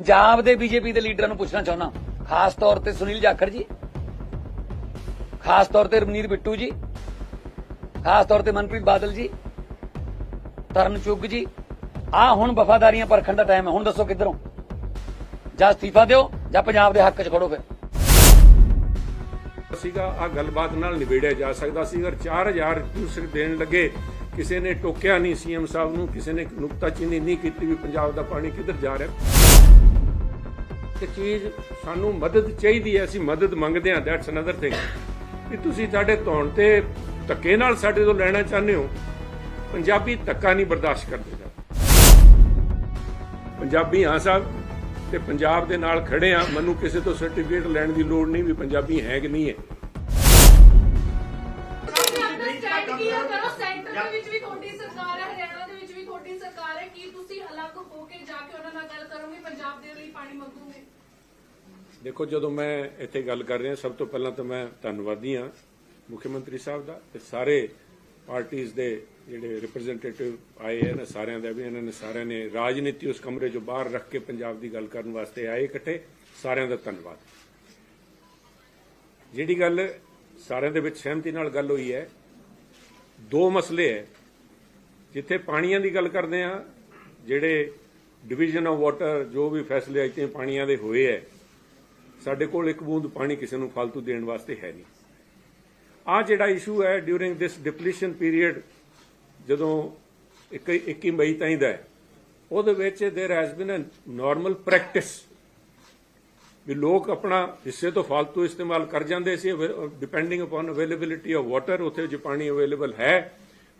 ਪੰਜਾਬ ਦੇ ਬੀਜੇਪੀ ਦੇ ਲੀਡਰਾਂ ਨੂੰ ਪੁੱਛਣਾ ਚਾਹੁੰਦਾ। ਖਾਸ ਤੌਰ ਤੇ ਸੁਨੀਲ ਜਾਖੜ ਜੀ, ਖਾਸ ਤੌਰ ਤੇ ਰਮਨੀਤ ਬਿੱਟੂ ਜੀ, ਖਾਸ ਤੌਰ ਤੇ ਮਨਪ੍ਰੀਤ ਬਾਦਲ ਜੀ, ਤਰਨ ਚੁੱਗ ਜੀ। ਆ ਹੁਣ ਵਫਾਦਾਰੀਆਂ ਪਰਖਣ ਦਾ ਟਾਈਮ ਹੈ। ਹੁਣ ਦੱਸੋ ਕਿੱਧਰੋਂ? ਜਾਂ ਅਸਤੀਫਾ ਦਿਓ, ਜਾਂ ਪੰਜਾਬ ਦੇ ਹੱਕ 'ਚ ਖੜੋ ਫਿਰ। ਸੀਗਾ ਆ ਗੱਲਬਾਤ ਨਾਲ ਨਿਬੇੜਿਆ ਜਾ ਸਕਦਾ ਸੀ ਅਗਰ 4000 ਕਿਊਸਕ ਦੇਣ ਲੱਗੇ। ਕਿਸੇ ਨੇ ਟੋਕਿਆ ਨਹੀਂ ਸੀਐਮ ਸਾਹਿਬ ਨੂੰ। ਕਿਸੇ ਨੇ ਨੁਕਤਾਚੀਨੀ ਨਹੀਂ ਕੀਤੀ ਵੀ ਪੰਜਾਬ ਦਾ ਪਾਣੀ ਕਿੱਧਰ ਜਾ ਰਿਹਾ। ਤੇ ਚੀਜ਼ ਸਾਨੂੰ ਮਦਦ ਚਾਹੀਦੀ ਹੈ, ਅਸੀਂ ਮਦਦ ਮੰਗਦੇ ਹਾਂ ਦੈਟਸ ਅਨਦਰ ਥਿੰਗ ਵੀ ਤੁਸੀਂ ਸਾਡੇ ਧੌਣ ਤੇ ਧੱਕੇ ਨਾਲ ਸਾਡੇ ਤੋਂ ਲੈਣਾ ਚਾਹੁੰਦੇ ਹੋ, ਪੰਜਾਬੀ ਧੱਕਾ ਨਹੀਂ ਬਰਦਾਸ਼ਤ ਕਰਦੇ ਪੰਜਾਬੀ ਹਾਂ ਸਾਹਿਬ, ਤੇ ਪੰਜਾਬ ਦੇ ਨਾਲ ਖੜੇ ਆ ਮੈਨੂੰ ਕਿਸੇ ਤੋਂ ਸਰਟੀਫਿਕੇਟ ਲੈਣ ਦੀ ਲੋੜ ਨਹੀਂ ਵੀ ਪੰਜਾਬੀ ਹੈ ਕਿ ਨਹੀਂ ਹੈ। ਕਰੋ, ਸੈਂਟਰ ਦੇ ਵਿੱਚ ਵੀ ਤੁਹਾਡੀ ਸਰਕਾਰ ਹੈ, ਹਰਿਆਣਾ ਤੁਹਾਡੀ ਸਰਕਾਰ ਹੈ, ਕੀ ਤੁਸੀਂ ਅਲੱਗ ਹੋ ਕੇ ਜਾ ਕੇ ਉਹਨਾਂ ਨਾਲ ਗੱਲ ਕਰੋਗੇ? ਪੰਜਾਬ ਦੇ ਲਈ ਪਾਣੀ ਮੰਗੋਗੇ? ਦੇਖੋ, ਜਦੋਂ ਮੈਂ ਇੱਥੇ ਗੱਲ ਕਰ ਰਿਹਾ, ਸਭ ਤੋਂ ਪਹਿਲਾਂ ਤਾਂ ਮੈਂ ਧੰਨਵਾਦੀ ਹਾਂ ਮੁੱਖ ਮੰਤਰੀ ਸਾਹਿਬ ਦਾ ਤੇ ਸਾਰੇ ਪਾਰਟੀਆਂ ਦੇ ਜਿਹੜੇ ਰਿਪਰੈਜ਼ੈਂਟੇਟਿਵ ਆਏ ਹਨ ਸਾਰਿਆਂ ਦਾ ਵੀ, ਇਹਨਾਂ ਨੇ ਸਾਰਿਆਂ ਨੇ ਰਾਜਨੀਤੀ ਉਸ ਕਮਰੇ ਚੋਂ ਬਾਹਰ ਰੱਖ ਕੇ ਪੰਜਾਬ ਦੀ ਗੱਲ ਕਰਨ ਵਾਸਤੇ ਆਏ ਇਕੱਠੇ, ਸਾਰਿਆਂ ਦਾ ਧੰਨਵਾਦ। ਜਿਹੜੀ ਗੱਲ ਸਾਰਿਆਂ ਦੇ ਵਿੱਚ ਸਹਿਮਤੀ ਨਾਲ ਗੱਲ ਹੋਈ ਹੈ, ਦੋ ਮਸਲੇ ਹੈ। ਜਿੱਥੇ ਪਾਣੀਆਂ ਦੀ ਗੱਲ ਕਰਦੇ ਆ ਜਿਹੜੇ ਡਿਵੀਜ਼ਨ ਆਫ ਵਾਟਰ ਜੋ ਵੀ ਫੈਸਲੇ ਆਈਤੇ ਪਾਣੀਆਂ ਦੇ ਹੋਏ ਐ ਸਾਡੇ ਕੋਲ ਇੱਕ ਬੂੰਦ ਪਾਣੀ ਕਿਸੇ ਨੂੰ ਫालतू ਦੇਣ ਵਾਸਤੇ ਹੈ ਨਹੀਂ। ਆ ਜਿਹੜਾ ਇਸ਼ੂ ਹੈ ਡਿਊਰਿੰਗ ਦਿਸ ਡਿਪਲੀਸ਼ਨ ਪੀਰੀਅਡ ਜਦੋਂ 21 ਮਈ ਤਾਈਂ ਦਾ ਉਹਦੇ ਵਿੱਚ there has been a normal practice ਵੀ ਲੋਕ ਆਪਣਾ ਹਿੱਸੇ ਤੋਂ ਫालतू ਇਸਤੇਮਾਲ ਕਰ ਜਾਂਦੇ ਸੀ depending upon availability of water ਉੱਥੇ ਜੇ ਪਾਣੀ ਅਵੇਲੇਬਲ ਹੈ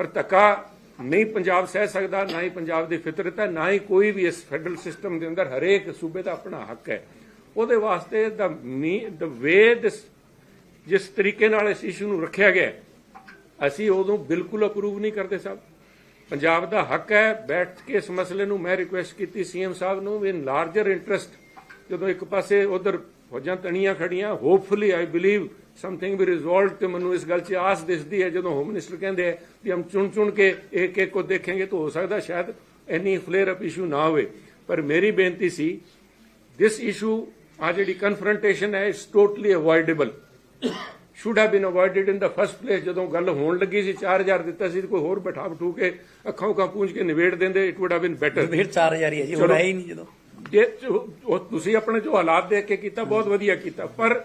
ਪਰ ਧੱਕਾ ਨਹੀਂ ਪੰਜਾਬ ਸਹਿ ਸਕਦਾ, ਨਾ ਹੀ ਪੰਜਾਬ ਦੀ ਫਿਤਰਤ ਹੈ, ਨਾ ਹੀ ਕੋਈ ਵੀ ਇਸ ਫੈਡਰਲ ਸਿਸਟਮ ਦੇ ਅੰਦਰ ਹਰੇਕ ਸੂਬੇ ਦਾ ਆਪਣਾ ਹੱਕ ਹੈ। ਉਹਦੇ ਵਾਸਤੇ ਦਾ ਦ ਵੇ ਦਿਸ ਜਿਸ ਤਰੀਕੇ ਨਾਲ ਇਸ ਇਸ਼ੂ ਨੂੰ ਰੱਖਿਆ ਗਿਆ ਅਸੀਂ ਉਦੋਂ ਬਿਲਕੁਲ ਅਪਰੂਵ ਨਹੀਂ ਕਰਦੇ ਸਾਹਿਬ ਪੰਜਾਬ ਦਾ ਹੱਕ ਹੈ, ਬੈਠ ਕੇ ਇਸ ਮਸਲੇ ਨੂੰ ਮੈਂ ਰਿਕੁਐਸਟ ਕੀਤੀ ਸੀਐਮ ਸਾਹਿਬ ਨੂੰ ਇਨ ਲਾਰਜਰ ਇੰਟਰਸਟ ਜਦੋਂ ਇੱਕ ਪਾਸੇ ਉਧਰ ਫੌਜਾਂ ਤਣੀਆਂ ਖੜੀਆਂ ਹੋਪਫੁਲੀ ਆਈ ਬਲੀਵ ਸਮਥਿੰਗ ਵੀ ਰਿਜ਼ੋਲਵਡ ਤੇ ਮੈਨੂੰ ਇਸ ਗੱਲ 'ਚ ਆਸ ਦਿਸਦੀ ਹੈ ਜਦੋਂ ਹੋਮ ਮਿਨਿਸਟਰ ਕਹਿੰਦੇ ਹੈ ਕਿ ਹਮ ਚੁਣ ਚੁਣ ਕੇ ਇੱਕ ਇੱਕ ਕੋ ਦੇਖेंगे ਤਾਂ ਹੋ ਸਕਦਾ ਸ਼ਾਇਦ ਇੰਨੀ ਫਲੇਅਰ ਅਪ ਇਸ਼ੂ ਨਾ ਹੋਵੇ। ਪਰ ਮੇਰੀ ਬੇਨਤੀ ਸੀ this issue ਆ ਜਿਹੜੀ ਕਨਫਰੰਟੇਸ਼ਨ ਹੈ is totally avoidable should have been avoided in the first place ਜਦੋਂ ਗੱਲ ਹੋਣ ਲੱਗੀ ਸੀ 4000 ਦਿੱਤਾ ਸੀ ਕੋਈ ਹੋਰ ਬਿਠਾ ਬਠੂ ਕੇ ਅੱਖਾਂ ਉੱਖਾਂ ਪੂੰਝ ਕੇ ਨਿਬੇੜ ਦਿੰਦੇ it would have been better ਫਿਰ 4000 ਹੀ ਹੈ ਜੀ ਚਲੋ। ਹੀ ਨਹੀਂ ਜਦੋਂ। ਜੇ ਤੁਸੀਂ ਆਪਣੇ ਜੋ ਹਾਲਾਤ ਦੇਖ ਕੇ ਕੀਤਾ ਬਹੁਤ ਵਧੀਆ ਕੀਤਾ। ਪਰ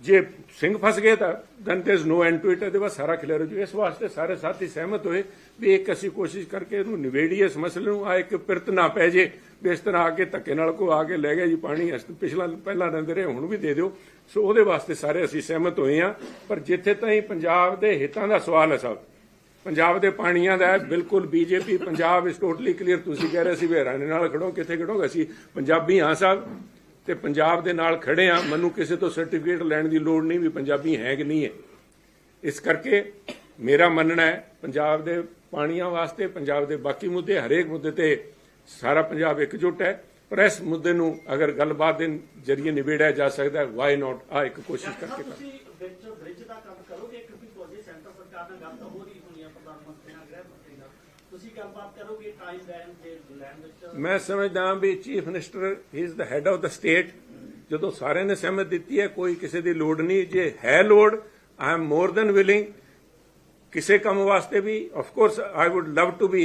ਜੇ ਸਿੰਘ ਫਸ ਗਏ ਤਾਂ then there is no end to it ਇਹਦੇ ਬਾਅਦ ਸਾਰਾ ਖਿਲਰ ਜੂ ਇਸ ਵਾਸਤੇ ਸਾਰੇ ਸਾਥੀ ਸਹਿਮਤ ਹੋਏ ਵੀ ਇੱਕ ਅਸੀਂ ਕੋਸ਼ਿਸ਼ ਕਰਕੇ ਇਹਨੂੰ ਨਿਬੇੜੀਏ ਇਸ ਮਸਲੇ ਨੂੰ ਆ ਇੱਕ ਪਿਰਤ ਨਾ ਪੈ ਜੇ ਵੀ ਇਸ ਤਰ੍ਹਾਂ ਆ ਕੇ ਧੱਕੇ ਨਾਲ ਕੋ ਆ ਕੇ ਲੈ ਗਿਆ ਜੀ ਪਾਣੀ ਅਸੀਂ ਪਿਛਲਾ ਪਹਿਲਾਂ ਰਹਿੰਦੇ ਰਹੇ ਹੁਣ ਵੀ ਦੇ ਦਿਓ। ਸੋ ਉਹਦੇ ਵਾਸਤੇ ਸਾਰੇ ਅਸੀਂ ਸਹਿਮਤ ਹੋਏ ਆ ਪਰ ਜਿੱਥੇ ਤਾਈਂ ਪੰਜਾਬ ਦੇ ਹਿੱਤਾਂ ਦਾ ਸਵਾਲ ਹੈ ਸਭ ਪੰਜਾਬ ਦੇ ਪਾਣੀਆਂ ਦਾ ਹੈ, ਬਿਲਕੁਲ ਬੀਜੇਪੀ ਪੰਜਾਬ ਇਸ ਟੋਟਲੀ ਕਲੀਅਰ ਤੁਸੀਂ ਕਹਿ ਰਹੇ ਸੀ ਵੀ ਹਰਿਆਣੇ ਨਾਲ ਖੜੋ ਕਿੱਥੇ ਖੜੋਗੇ? ਅਸੀਂ ਪੰਜਾਬੀ ਹਾਂ ਸਾਹਿਬ ਤੇ ਪੰਜਾਬ ਦੇ ਨਾਲ ਖੜੇ ਆ ਮੈਨੂੰ ਕਿਸੇ ਤੋਂ ਸਰਟੀਫਿਕੇਟ ਲੈਣ ਦੀ ਲੋੜ ਨਹੀਂ ਵੀ ਪੰਜਾਬੀ ਹੈ ਕਿ ਨਹੀਂ ਹੈ। ਇਸ ਕਰਕੇ ਮੇਰਾ ਮੰਨਣਾ ਹੈ ਪੰਜਾਬ ਦੇ ਪਾਣੀਆਂ ਵਾਸਤੇ ਪੰਜਾਬ ਦੇ ਬਾਕੀ ਮੁੱਦੇ ਹਰੇਕ ਮੁੱਦੇ ਤੇ ਸਾਰਾ ਪੰਜਾਬ ਇਕਜੁੱਟ ਹੈ। ਪਰ ਇਸ ਮੁੱਦੇ ਨੂੰ ਅਗਰ ਗੱਲਬਾਤ ਦੇ ਜਰੀਏ ਨਿਬੇੜਿਆ ਜਾ ਸਕਦਾ ਹੈ ਵਾਈ ਨਾਟ ਆ ਇੱਕ ਕੋਸ਼ਿਸ਼ ਕਰਕੇ ਕਰ ਤੁਸੀਂ ਵਿੱਚ ਬ੍ਰਿਜ ਦਾ ਕੰਮ ਕਰੋਗੇ ਕਿਉਂਕਿ ਤੁਹਾਡੀ ਸੈਂਟਰ ਸਰਕਾਰ ਨਾਲ ਗੱਲ ਤਾਂ ਹੋ ਰਹੀ ਹੋਣੀ ਹੈ ਪ੍ਰਧਾਨ ਮੰਤਰੀ ਨਾਲ ਗ੍ਰਹਿ ਮੰਤਰੀ ਨਾਲ। ਤੁਸੀਂ ਗੱਲਬਾਤ ਕਰੋਗੇ ਟਾਈਮ ਲੈਣ ਦੇ ਲੈਣ ਵਿੱਚ? ਮੈਂ ਸਮਝਦਾ ਵੀ chief minister he is the head of the state ਜਦੋਂ ਸਾਰਿਆਂ ਨੇ ਸਹਿਮਤ ਦਿੱਤੀ ਹੈ, ਕੋਈ ਕਿਸੇ ਦੀ ਲੋੜ ਨਹੀਂ। ਜੇ ਹੈ ਲੋੜ I am more than willing ਕਿਸੇ ਕੰਮ ਵਾਸਤੇ ਵੀ of course I would love to be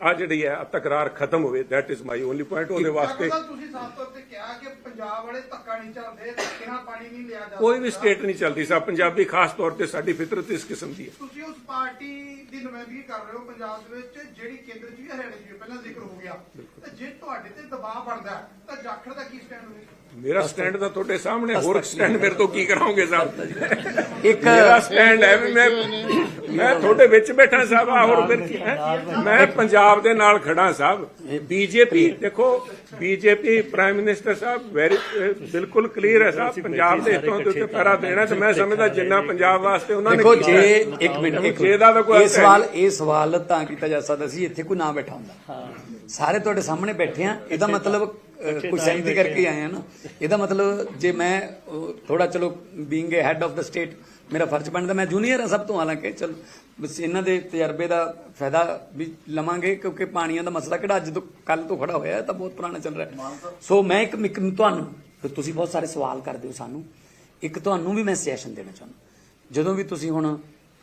a ਜਿਹੜੀ ਹੈ ਤਕਰਾਰ ਖਤਮ ਹੋਵੇ that is my only point ਉਹਦੇ ਵਾਸਤੇ ਤੁਸੀਂ ਸਾਫ਼ ਤੌਰ ਤੇ ਕਿਹਾ ਕਿ ਪੰਜਾਬ ਵਾਲੇ ਧੱਕਾ ਨਹੀਂ ਚੱਲਦੇ ਧੱਕੇ ਪਾਣੀ ਨਹੀਂ ਲਿਆ ਜਾਂਦਾ। ਕੋਈ ਵੀ ਸਟੇਟ ਨਹੀਂ ਚੱਲਦੀ ਸਾ ਪੰਜਾਬੀ ਖਾਸ ਤੌਰ ਤੇ ਸਾਡੀ ਫਿਤਰਤ ਇਸ ਕਿਸਮ ਦੀ ਹੈ। ਤੁਸੀਂ ਉਸ ਪਾਰਟੀ ਦੀ ਨੁਮਾਇੰਦਗੀ ਕਰ ਰਹੇ ਹੋ ਪੰਜਾਬ ਦੇ ਵਿੱਚ ਜਿਹੜੀ ਕੇਂਦਰ 'ਚ ਵੀ ਹਰਿਆਣਾ 'ਚ ਵੀ ਪਹਿਲਾਂ ਜ਼ਿਕਰ ਹੋ ਗਿਆ। ਤੇ ਜੇ ਤੁਹਾਡੇ ਤੇ ਦਬਾਅ ਬਣਦਾ ਤਾਂ ਜਾਖੜ ਦਾ ਕੀ ਸਟੈਂਡ ਹੋਵੇਗਾ ਮੇਰਾ ਸਟੈਂਡ ਤਾਂ ਤੁਹਾਡੇ ਸਾਹਮਣੇ ਹੋਰ ਸਟੈਂਡ ਮੇਰੇ ਤੋਂ ਕੀ ਕਰਾਉਂਗੇ ਸਾਹਿਬ? ਇੱਕ ਮੇਰਾ ਸਟੈਂਡ ਹੈ ਵੀ ਮੈਂ ਮੈਂ ਤੁਹਾਡੇ ਵਿੱਚ ਬੈਠਾ ਸਾਹਿਬ ਆ ਹੋਰ ਫਿਰ ਕੀ ਹੈ? ਮੈਂ ਪੰਜਾਬ ਦੇ ਨਾਲ ਖੜਾ ਸਾਹਿਬ। ਬੀਜੇਪੀ ਦੇਖੋ ਬੀਜੇਪੀ ਪ੍ਰਾਈਮ ਮਿਨਿਸਟਰ ਸਾਹਿਬ ਵੈਰੀ ਬਿਲਕੁਲ ਕਲੀਅਰ ਹੈ ਸਾਹਿਬ। ਪੰਜਾਬ ਦੇ ਹਿੱਤਾਂ ਦੇ ਉੱਤੇ ਪੈਰਾ ਦੇਣਾ ਤੇ ਮੈਂ ਸਮਝਦਾ ਜਿੰਨਾ ਪੰਜਾਬ ਵਾਸਤੇ ਉਹਨਾਂ ਨੇ ਦੇਖੋ ਜੇ। ਇੱਕ ਮਿੰਟ ਇੱਕ ਜੇ ਦਾ ਤਾਂ ਕੋਈ ਇਹ ਸਵਾਲ ਇਹ ਸਵਾਲ ਤਾਂ ਕੀਤਾ ਜਾ ਸਕਦਾ ਸੀ ਇੱਥੇ ਕੋਈ ਨਾ ਬੈਠਾ ਹੁੰਦਾ। ਸਾਰੇ ਤੁਹਾਡੇ ਸਾਹਮਣੇ ਬੈਠੇ ਆ ਇਹਦਾ ਮਤਲਬ ਕੋਈ ਸਹਿਮਤੀ ਕਰਕੇ ਆਏ ਆ ਨਾ। ਇਹਦਾ ਮਤਲਬ ਜੇ ਮੈਂ ਥੋੜਾ ਚਲੋ being a head of the state ਮੇਰਾ ਫਰਜ਼ ਬਣਦਾ ਮੈਂ ਜੂਨੀਅਰ ਆ ਸਭ ਤੋਂ ਹਾਲਾਂਕਿ ਚਲ ਬਸ ਇਹਨਾਂ ਦੇ ਤਜਰਬੇ ਦਾ ਫਾਇਦਾ ਵੀ ਲਵਾਂਗੇ ਕਿਉਂਕਿ ਪਾਣੀਆਂ ਦਾ ਮਸਲਾ ਕਿਹੜਾ ਅੱਜ ਤੋਂ ਕੱਲ ਤੋਂ ਖੜਾ ਹੋਇਆ ਹੈ ਤਾਂ ਬਹੁਤ ਪੁਰਾਣਾ ਚੱਲ ਰਿਹਾ। ਹੈ। ਸੋ ਮੈਂ ਇੱਕ ਇੱਕ ਤੁਹਾਨੂੰ ਤੁਸੀਂ ਬਹੁਤ ਸਾਰੇ ਸਵਾਲ ਕਰਦੇ ਹੋ ਸਾਨੂੰ। ਇੱਕ ਤੁਹਾਨੂੰ ਵੀ ਮੈਂ ਸੈਸ਼ਨ ਦੇਣਾ ਚਾਹੁੰਦਾ। ਜਦੋਂ ਵੀ ਤੁਸੀਂ ਹੁਣ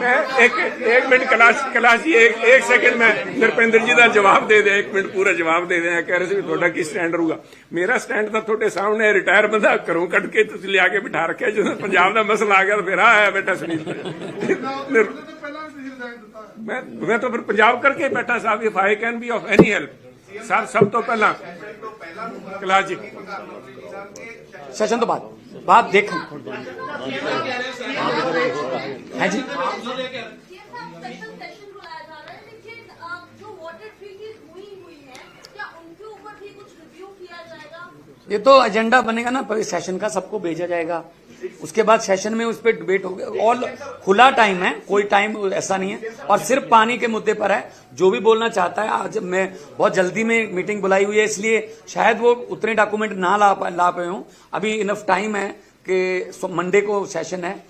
ਮੈਂ ਇੱਕ ਇੱਕ ਮਿੰਟ ਕਲਾਸ ਕਲਾਸੀ ਇੱਕ ਇੱਕ ਸੈਕਿੰਡ ਮੈਂ ਨਰਪਿੰਦਰ ਜੀ ਦਾ ਜਵਾਬ ਦੇ ਦੇ ਇੱਕ ਮਿੰਟ ਪੂਰਾ ਜਵਾਬ ਦੇ ਦੇ ਕਹਿ ਰਹੇ ਸੀ ਵੀ ਤੁਹਾਡਾ ਕੀ ਸਟੈਂਡ ਰਹੂਗਾ ਮੇਰਾ ਸਟੈਂਡ ਤਾਂ ਤੁਹਾਡੇ ਸਾਹਮਣੇ ਰਿਟਾਇਰ ਬੰਦਾ ਘਰੋਂ ਕੱਢ ਕੇ ਤੁਸੀਂ ਲਿਆ ਕੇ ਬਿਠਾ ਰੱਖਿਆ ਜਦੋਂ ਪੰਜਾਬ ਦਾ ਮਸਲਾ ਆ ਗਿਆ ਤਾਂ ਫਿਰ ਆਇਆ ਬੇਟਾ ਸੁਨੀਲ ਮੈਂ ਮੈਂ ਤਾਂ ਫਿਰ ਪੰਜਾਬ ਕਰਕੇ ਬੈਠਾ ਸਾਹਿਬ if I can be of any help sir ਸਭ ਤੋਂ ਪਹਿਲਾਂ ਕਲਾਸ ਜੀ ਸੈਸ਼ਨ ਤੋਂ ਬਾਅਦ ਬਾਅਦ ਦੇਖਣ जा। रहा है लेकिन जो वाटर ट्रीटीज हुई हुई है क्या उनके ऊपर भी कुछ रिव्यू किया जाएगा? ये तो एजेंडा बनेगा ना पहले सेशन का सबको भेजा जाएगा। उसके बाद सेशन में उस पर डिबेट होगा। ऑल खुला टाइम है कोई टाइम ऐसा नहीं है। और सिर्फ़ पानी के मुद्दे पर है। जो भी बोलना चाहता है आज मैं बहुत जल्दी में मीटिंग बुलाई हुई है इसलिए शायद वो उतने डॉक्यूमेंट ना ला पा- ला पाए हों। अभी इनफ टाइम है कि मंडे को सेशन है।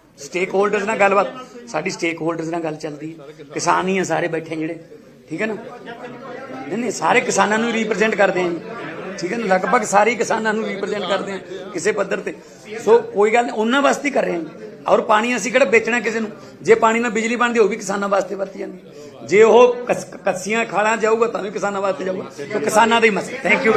ਸਟੇਕ ਹੋਲਡਰਸ ਨਾਲ ਗੱਲਬਾਤ। ਸਾਡੀ ਸਟੇਕ ਹੋਲਡਰਸ ਨਾਲ ਗੱਲ ਚੱਲਦੀ ਹੈ। ਕਿਸਾਨ ਹੀ ਆ ਸਾਰੇ ਬੈਠੇ ਜਿਹੜੇ। ਠੀਕ ਹੈ ਨਾ? ਨਹੀਂ ਨਹੀਂ, ਸਾਰੇ ਕਿਸਾਨਾਂ ਨੂੰ ਰਿਪਰੈਜ਼ੈਂਟ ਕਰਦੇ ਆਂ ਠੀਕ ਹੈ ਨਾ? ਲਗਭਗ ਸਾਰੇ ਕਿਸਾਨਾਂ ਨੂੰ ਰਿਪਰੈਜ਼ੈਂਟ ਕਰਦੇ ਆਂ ਕਿਸੇ ਪੱਧਰ ਤੇ। ਸੋ ਕੋਈ ਗੱਲ ਨਹੀਂ, ਉਹਨਾਂ ਵਾਸਤੇ ਹੀ ਕਰ ਰਹੇ ਹਾਂ। ਔਰ ਪਾਣੀ ਅਸੀਂ ਕਿਹੜਾ ਵੇਚਣਾ ਕਿਸੇ ਨੂੰ? ਜੇ ਪਾਣੀ ਨਾਲ ਬਿਜਲੀ ਬਣਦੀ, ਉਹ ਵੀ ਕਿਸਾਨਾਂ ਵਾਸਤੇ ਵਰਤੀ ਜਾਂਦੀ। ਜੇ ਉਹ ਕਸ- ਕੱਸੀਆਂ, ਖਾਲਾਂ ਜਾਊਗਾ, ਤਾਂ ਵੀ ਕਿਸਾਨਾਂ ਵਾਸਤੇ ਜਾਊਗਾ। ਸੋ ਕਿਸਾਨਾਂ ਦਾ ਹੀ ਮਸਲਾ। Thank you